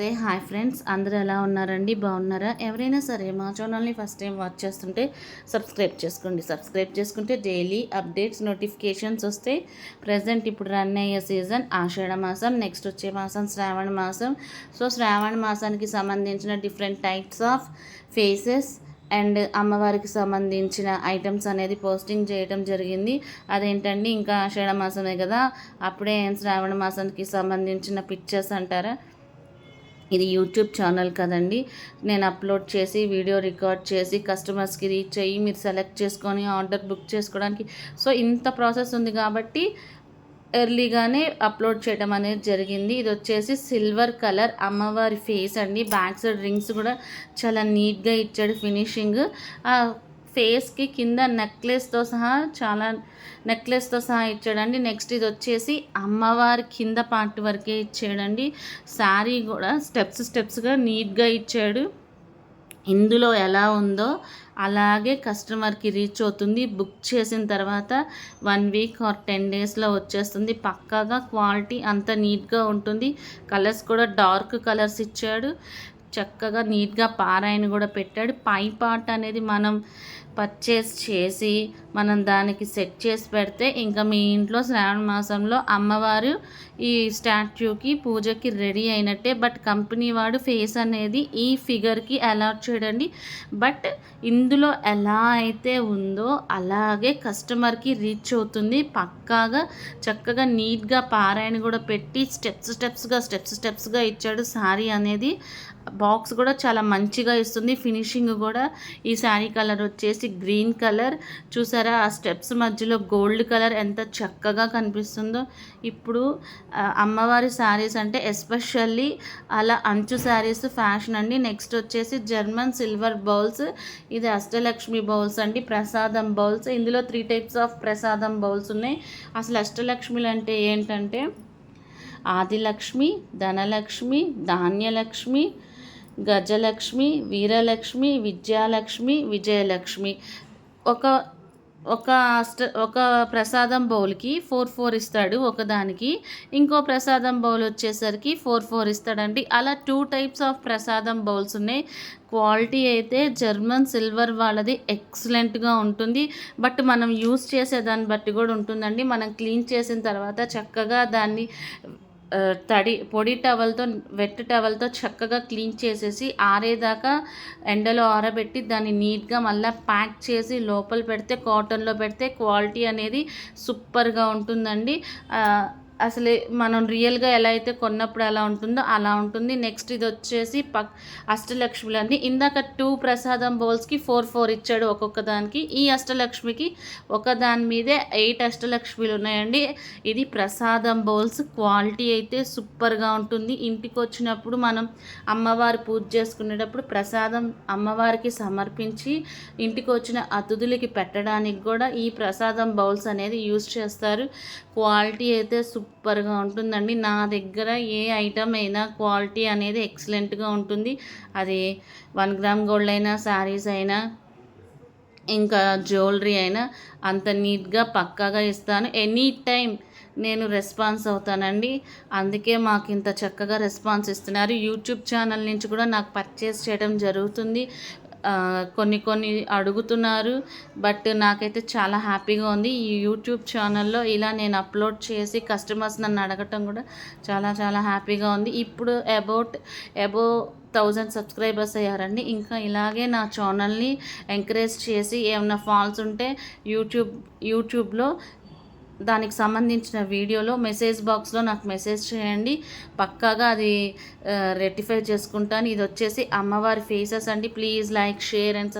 నమస్తే. Hi friends. అందరూ ఎలా ఉన్నారండి? బాగున్నారా? ఎవరైనా సరే మా ఛానల్ని ఫస్ట్ టైం వాచ్ చేస్తుంటే సబ్స్క్రైబ్ చేసుకోండి. సబ్స్క్రైబ్ చేసుకుంటే డైలీ అప్డేట్స్ నోటిఫికేషన్స్ వస్తే ప్రజెంట్ ఇప్పుడు రన్ అయ్యే సీజన్ ఆషాఢ మాసం నెక్స్ట్ వచ్చే మాసం శ్రావణ మాసం. సో శ్రావణ మాసానికి సంబంధించిన different types of faces and అమ్మవారికి సంబంధించిన ఐటమ్స్ అనేది పోస్టింగ్ చేయడం జరిగింది. అదేంటండి? ఇంకా ఆషాఢ మాసమే కదా. అప్పుడే శ్రావణ మాసానికి సంబంధించిన పిక్చర్స్ అంటారా? ఇది యూట్యూబ్ ఛానల్ కదండి. నేను అప్లోడ్ చేసి వీడియో రికార్డ్ చేసి కస్టమర్స్కి రీచ్ అయ్యి మీరు సెలెక్ట్ చేసుకొని ఆర్డర్ బుక్ చేసుకోవడానికి. సో ఇంత ప్రాసెస్ ఉంది కాబట్టి ఎర్లీగానే అప్లోడ్ చేయడం అనేది జరిగింది. ఇది వచ్చేసి సిల్వర్ కలర్ అమ్మవారి ఫేస్ అండి. బ్యాక్ సైడ్ రింగ్స్ కూడా చాలా నీట్గా ఇచ్చాడు ఫినిషింగ్. ఫేస్కి కింద నెక్లెస్తో సహా చాలా నెక్లెస్తో సహా ఇచ్చాడండి. నెక్స్ట్ ఇది వచ్చేసి అమ్మవారి కింద పార్ట్ వరకే ఇచ్చాడండి. శారీ కూడా స్టెప్స్ స్టెప్స్గా నీట్గా ఇచ్చాడు. ఇందులో ఎలా ఉందో అలాగే కస్టమర్కి రీచ్ అవుతుంది. బుక్ చేసిన తర్వాత వన్ వీక్ ఆర్ టెన్ డేస్లో వచ్చేస్తుంది. పక్కాగా క్వాలిటీ అంత నీట్గా ఉంటుంది. కలర్స్ కూడా డార్క్ కలర్స్ ఇచ్చాడు. చక్కగా నీట్గా పారాయణ కూడా పెట్టాడు. పై పార్ట్ అనేది మనం పర్చేస్ చేసి మనం దానికి సెట్ చేసి పెడితే ఇంకా మీ ఇంట్లో శ్రావణ మాసంలో అమ్మవారు ఈ స్టాచ్యూకి పూజకి రెడీ అయినట్టే. బట్ కంపెనీ వాడు ఫేస్ అనేది ఈ ఫిగర్కి అలాట్ చేయడండి. బట్ ఇందులో ఎలా అయితే ఉందో అలాగే కస్టమర్కి రీచ్ అవుతుంది. పక్కాగా చక్కగా నీట్గా పారాయణ కూడా పెట్టి స్టెప్స్ స్టెప్స్గా స్టెప్స్ స్టెప్స్గా ఇచ్చాడు శారీ అనేది. బాక్స్ కూడా చాలా మంచిగా ఇస్తుంది. ఫినిషింగ్ కూడా ఈ శారీ కలర్ వచ్చేసి గ్రీన్ కలర్. చూసారా ఆ స్టెప్స్ మధ్యలో గోల్డ్ కలర్ ఎంత చక్కగా కనిపిస్తుందో. ఇప్పుడు అమ్మవారి శారీస్ అంటే ఎస్పెషల్లీ అలా అంచు శారీస్ ఫ్యాషన్ అండి. నెక్స్ట్ వచ్చేసి జర్మన్ సిల్వర్ బౌల్స్. ఇది అష్టలక్ష్మి బౌల్స్ అండి ప్రసాదం బౌల్స్. ఇందులో త్రీ టైప్స్ ఆఫ్ ప్రసాదం బౌల్స్ ఉన్నాయి. అసలు అష్టలక్ష్మిలు అంటే ఏంటంటే ఆదిలక్ష్మి ధనలక్ష్మి ధాన్యలక్ష్మి గజలక్ష్మి వీరలక్ష్మి విద్యాలక్ష్మి విజయలక్ష్మి. ఒక ఒక అష్ట ఒక ప్రసాదం బౌల్కి ఫోర్ ఫోర్ ఇస్తాడు ఒకదానికి ఇంకో ప్రసాదం బౌల్ వచ్చేసరికి ఫోర్ ఫోర్ ఇస్తాడండి. అలా టూ టైప్స్ ఆఫ్ ప్రసాదం బౌల్స్ ఉన్నాయి. క్వాలిటీ అయితే జర్మన్ సిల్వర్ వాళ్ళది ఎక్సలెంట్గా ఉంటుంది. బట్ మనం యూస్ చేసే దాన్ని బట్టి కూడా ఉంటుందండి. మనం క్లీన్ చేసిన తర్వాత చక్కగా దాన్ని తడి పొడి టవల్తో వెట్ టవల్తో చక్కగా క్లీన్ చేసేసి ఆరేదాకా ఎండలో ఆరబెట్టి దాన్ని నీట్గా మళ్ళీ ప్యాక్ చేసి లోపల పెడితే కాటన్లో పెడితే క్వాలిటీ అనేది సూపర్గా ఉంటుందండి. అసలు మనం రియల్గా ఎలా అయితే కొన్నప్పుడు ఎలా ఉంటుందో అలా ఉంటుంది. నెక్స్ట్ ఇది వచ్చేసి పక్ అష్టలక్ష్మిలన్నీ. ఇందాక టూ ప్రసాదం బౌల్స్కి ఫోర్ ఫోర్ ఇచ్చాడు ఒక్కొక్క దానికి. ఈ అష్టలక్ష్మికి ఒక దాని మీదే ఎయిట్ అష్టలక్ష్మిలు ఉన్నాయండి. ఇది ప్రసాదం బౌల్స్. క్వాలిటీ అయితే సూపర్గా ఉంటుంది. ఇంటికి వచ్చినప్పుడు మనం అమ్మవారు పూజ చేసుకునేటప్పుడు ప్రసాదం అమ్మవారికి సమర్పించి ఇంటికి వచ్చిన అతిథులకి పెట్టడానికి కూడా ఈ ప్రసాదం బౌల్స్ అనేది యూజ్ చేస్తారు. క్వాలిటీ అయితే సూపర్ సూపర్గా ఉంటుందండి. నా దగ్గర ఏ ఐటమ్ అయినా క్వాలిటీ అనేది ఎక్సలెంట్గా ఉంటుంది. అది వన్ గ్రామ్ గోల్డ్ అయినా శారీస్ అయినా ఇంకా జ్యువెలరీ అయినా అంత నీట్గా పక్కాగా ఇస్తాను. ఎనీ టైం నేను రెస్పాన్స్ అవుతానండి. అందుకే మాకు ఇంత చక్కగా రెస్పాన్స్ ఇస్తున్నారు. యూట్యూబ్ ఛానల్ నుంచి కూడా నాకు పర్చేస్ చేయడం జరుగుతుంది. కొన్ని కొన్ని అడుగుతున్నారు బట్ నాకైతే చాలా హ్యాపీగా ఉంది. ఈ యూట్యూబ్ ఛానల్లో ఇలా నేను అప్లోడ్ చేసి కస్టమర్స్ నన్ను అడగటం కూడా చాలా చాలా హ్యాపీగా ఉంది. ఇప్పుడు అబౌట్ అబౌ థౌజండ్ సబ్స్క్రైబర్స్ అయ్యారండి. ఇంకా ఇలాగే నా ఛానల్ని ఎంకరేజ్ చేసి ఏమైనా ఫాల్స్ ఉంటే యూట్యూబ్ యూట్యూబ్లో దానికి సంబంధించిన వీడియోలో మెసేజ్ బాక్స్లో నాకు మెసేజ్ చేయండి. పక్కాగా అది రెక్టిఫై చేసుకుంటాను. ఇది వచ్చేసి అమ్మవారి ఫేసెస్ అండి. Please like share and